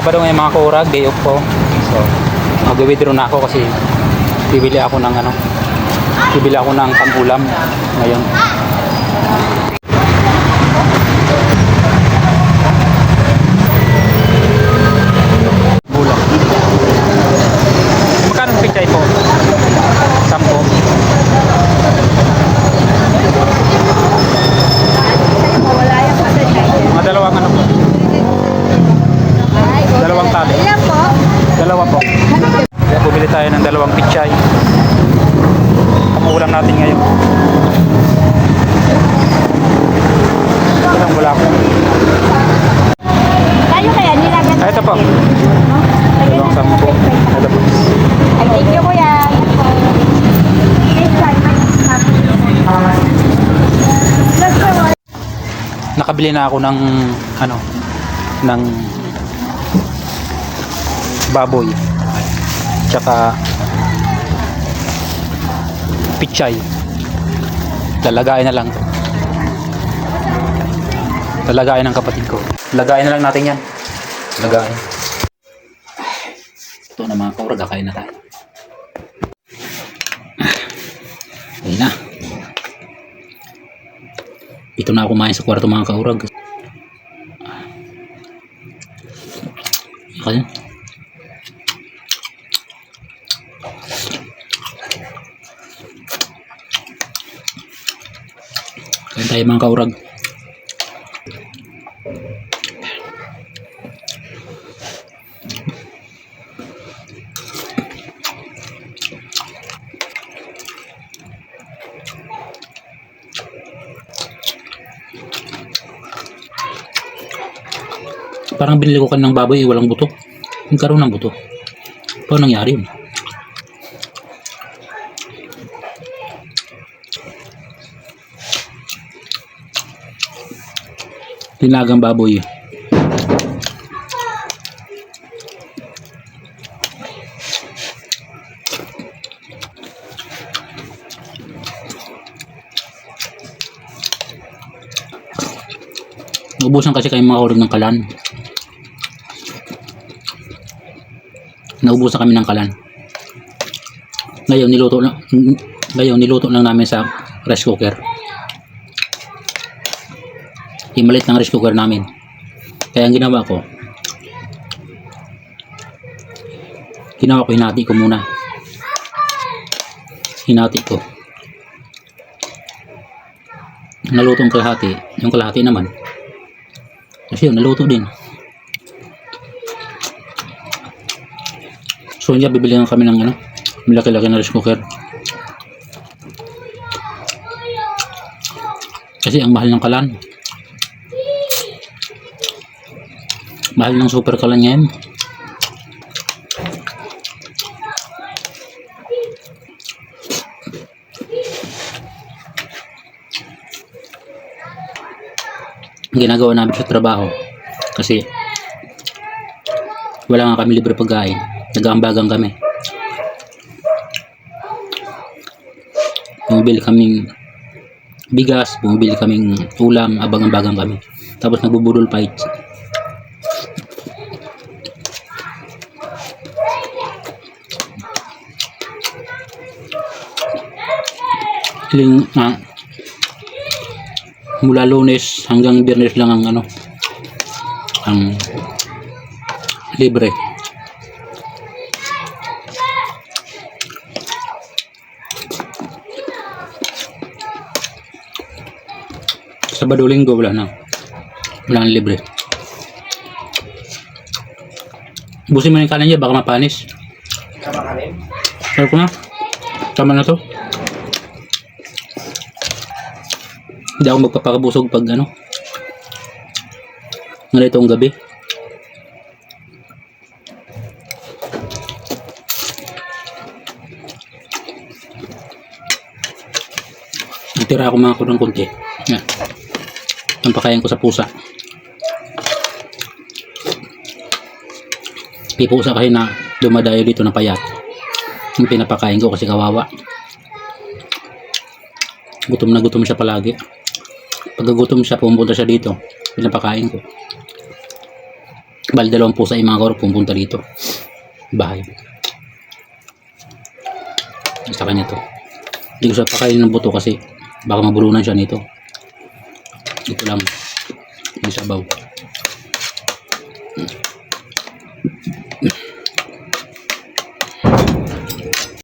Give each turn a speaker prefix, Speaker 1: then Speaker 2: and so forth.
Speaker 1: Sabado ngayon mga kaurag, day off ko. So, mag-withdraw na ako kasi bibili ako ng ano, bibili ako ng pang-ulam ngayon. Bulang. Magkano ang pichay po? Sampo.
Speaker 2: Wala yung pasensya.
Speaker 1: Mga dalawang ano po?
Speaker 2: Ay, okay.
Speaker 1: Dalawang tali.
Speaker 2: Ilan po?
Speaker 1: Dalawa po. Kaya bumili tayo ng dalawang pichay. Pamuulam natin ngayon. Ito lang wala ko.
Speaker 2: Tayo kaya nilagan.
Speaker 1: Ah, ito po. Dalawang sampo. Ito po.
Speaker 2: Thank you kuya.
Speaker 1: Nakabili na ako ng ano ng baboy. Tsaka pichay. Lalagayin na lang. Lalagayin ng kapatid ko. Lagayin na lang natin yan. Lagayin. Ito na mga kaurag, kakain na tayo. Ayun na. Ito na ako kumain sa kwarto mga kaurag. Kaya. Kain tayo mga kaurag. Parang binili ko kan ng baboy, walang buto. Nagkaroon ng buto. Paano nangyari yun? Tinagang baboy. Naubusan kasi kayong mga urag ng kalan. Naubusan kami ng kalan. Ngayon niluto lang ngayon niluto lang namin sa rice cooker. Imalit ng rice cooker namin. Kaya ang ginawa ko ginawa ko hinati ko muna. Hinati ko. Naluto ang kalahati. Yung kalahati naman kasi yun, naluto din. So, niya, bibili nga kami ng ano, malaki-laki na rice cooker. Kasi ang mahal ng kalan. Mahal ng super kalan ngayon. ginagawa namin sa trabaho kasi wala nga kami libre pagkain. Nag-aambagan kami. Bumibili kaming bigas bumibili kaming ulam abang-ambagan kami. Tapos nagbubudol fight Ling, ah, mula lunes hanggang biyernes lang ang ano ang libre. Sabado linggo wala na. Wala nang libre. Busin mo na yung kanan niya baka mapanis. Sabi ko na tama na to Hindi ako magpapakabusog pag ano. Ganitong gabi. Nagtira ako mga ko ng konti. Yan. Ang pakain ko sa pusa. May pusa kasi na dumadayo dito na payat. Yung pinapakain ko kasi kawawa. Gutom na gutom siya palagi. Pag gutom siya, pumunta siya dito. Pinapakain ko. Bali dalawang pusa yung mga kaurok pumunta dito. Bahay. Sa kanya to. Hindi ko siya pakainin ng buto kasi baka mabulunan siya nito. Ito lang. May sabaw.